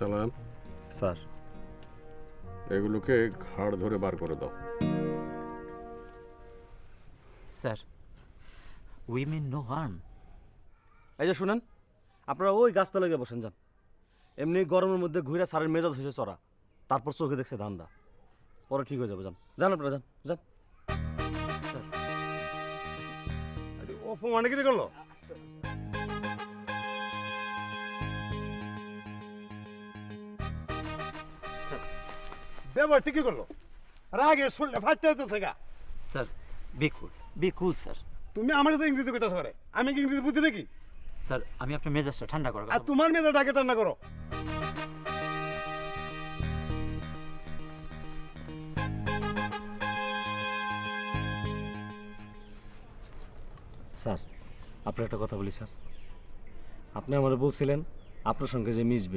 সালাম স্যার। এগুলোকে ঘাড় ধরে বার করে দাও। Sir we mean no harm এই যে শুনেন আপনারা ওই গাছতলা গিয়ে বসেন যান। এমনি গরমের মধ্যে ঘুরে সারের মেজাজ হয়েছে চড়া। তারপর চোখে দেখছে ধান্দা। পরে ঠিক হয়ে যাবে যান। যান আপনারা যান যান। অপমান কি করল। দেবর ঠিকই করল। রাগে শুনলে ফাইতে হইতেছে গা। Sir be cool be cool sir. তুমি আমার সাথে ইংরেজি কথা করে আমি কি ইংরেজি বুঝি নাকি? স্যার আমি আপনার মেজাজটা ঠান্ডা করার আর তোমার ডাকে টান্না করো। স্যার আপনার একটা কথা বলি স্যার। আপনি আমার বলছিলেন আপনার সঙ্গে যে মিশবে।